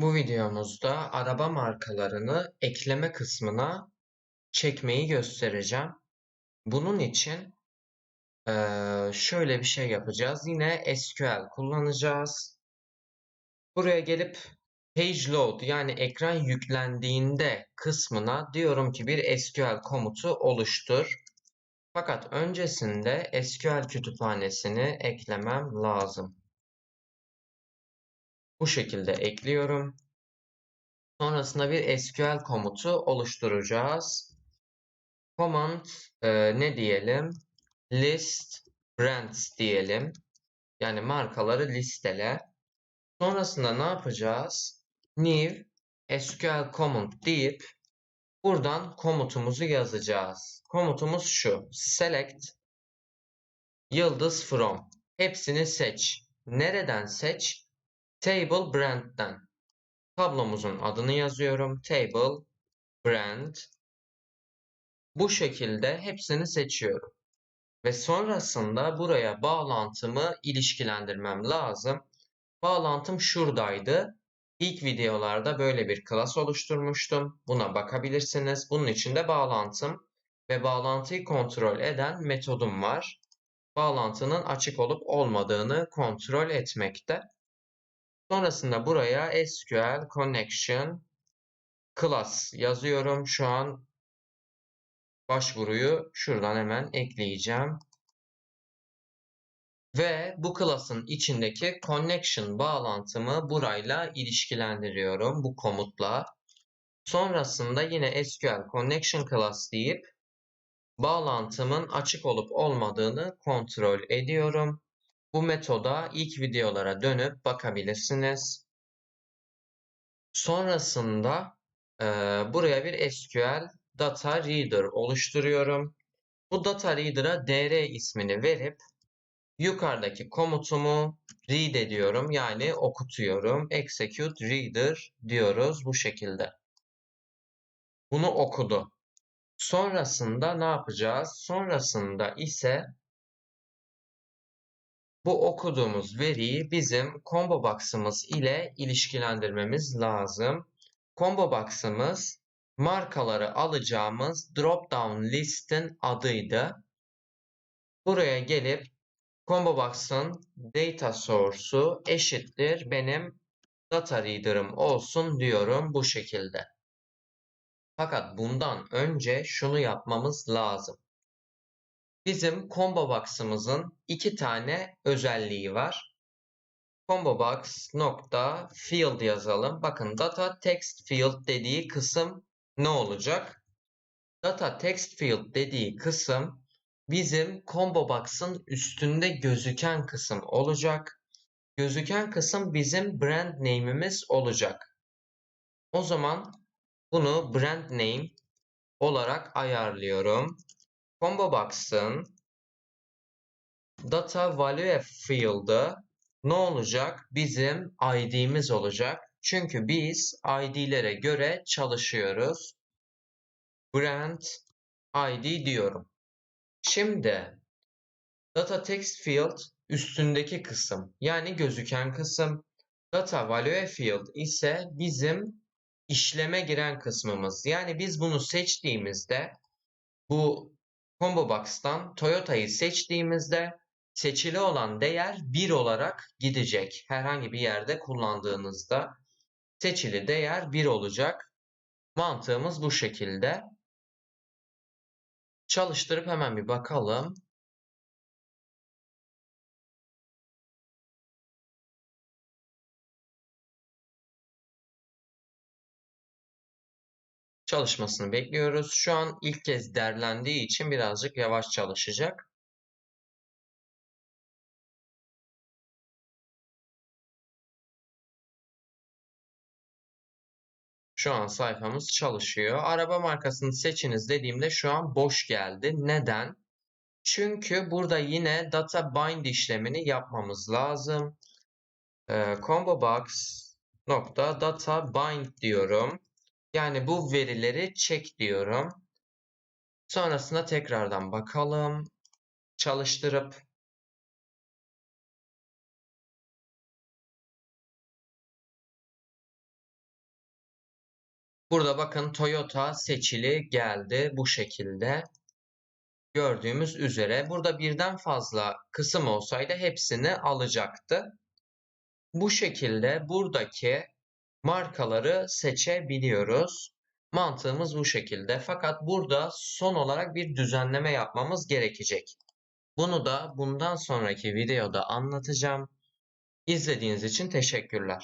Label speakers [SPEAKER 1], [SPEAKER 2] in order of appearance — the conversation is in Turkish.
[SPEAKER 1] Bu videomuzda araba markalarını ekleme kısmına çekmeyi göstereceğim. Bunun için şöyle bir şey yapacağız. Yine SQL kullanacağız. Buraya gelip page load yani ekran yüklendiğinde kısmına diyorum ki bir SQL komutu oluştur. Fakat öncesinde SQL kütüphanesini eklemem lazım. Bu şekilde ekliyorum. Sonrasında bir SQL komutu oluşturacağız. Command e, ne diyelim? List brands diyelim. Yani markaları listele. Sonrasında ne yapacağız? New SQL command deyip buradan komutumuzu yazacağız. Komutumuz şu. Select yıldız from. Hepsini seç. Nereden seç? Table brand'den tablomuzun adını yazıyorum. Table brand. Bu şekilde hepsini seçiyorum. Ve sonrasında buraya bağlantımı ilişkilendirmem lazım. Bağlantım şuradaydı. İlk videolarda böyle bir klas oluşturmuştum. Buna bakabilirsiniz. Bunun için de bağlantım ve bağlantıyı kontrol eden metodum var. Bağlantının açık olup olmadığını kontrol etmekte. Sonrasında buraya SQL Connection Class yazıyorum. Şu an başvuruyu şuradan hemen ekleyeceğim. Ve bu class'ın içindeki connection bağlantımı burayla ilişkilendiriyorum bu komutla. Sonrasında yine SQL connection class deyip bağlantımın açık olup olmadığını kontrol ediyorum. Bu metoda ilk videolara dönüp bakabilirsiniz. Sonrasında e, buraya bir SQL Data Reader oluşturuyorum. Bu Data Reader'a dr ismini verip yukarıdaki komutumu read ediyorum. Yani okutuyorum. Execute Reader diyoruz bu şekilde. Bunu okudu. Sonrasında ne yapacağız? Sonrasında ise bu okuduğumuz veriyi bizim combo box'ımız ile ilişkilendirmemiz lazım. Combo box'ımız markaları alacağımız drop down list'in adıydı. Buraya gelip combo box'ın data source'u eşittir benim data reader'ım olsun diyorum bu şekilde. Fakat bundan önce şunu yapmamız lazım. Bizim combo box'ımızın iki tane özelliği var. Combo box nokta field yazalım. Bakın data text field dediği kısım ne olacak? Data text field dediği kısım bizim combo box'ın üstünde gözüken kısım olacak. Gözüken kısım bizim brand name'imiz olacak. O zaman bunu brand name olarak ayarlıyorum. Combo Box'ın Data Value Field'ı ne olacak? Bizim ID'miz olacak. Çünkü biz ID'lere göre çalışıyoruz. Brand ID diyorum. Şimdi Data Text Field üstündeki kısım yani gözüken kısım. Data Value Field ise bizim işleme giren kısmımız. Yani biz bunu seçtiğimizde bu Combo Box'tan Toyota'yı seçtiğimizde seçili olan değer 1 olarak gidecek. Herhangi bir yerde kullandığınızda seçili değer 1 olacak. Mantığımız bu şekilde. Çalıştırıp hemen bir bakalım. Çalışmasını bekliyoruz. Şu an ilk kez derlendiği için birazcık yavaş çalışacak. Şu an sayfamız çalışıyor. Araba markasını seçiniz dediğimde şu an boş geldi. Neden? Çünkü burada yine data bind işlemini yapmamız lazım. Ee, combo box nokta data bind diyorum. Yani bu verileri çek diyorum. Sonrasında tekrardan bakalım. Çalıştırıp Burada bakın Toyota seçili geldi bu şekilde. Gördüğümüz üzere burada birden fazla kısım olsaydı hepsini alacaktı. Bu şekilde buradaki markaları seçebiliyoruz. Mantığımız bu şekilde. Fakat burada son olarak bir düzenleme yapmamız gerekecek. Bunu da bundan sonraki videoda anlatacağım. İzlediğiniz için teşekkürler.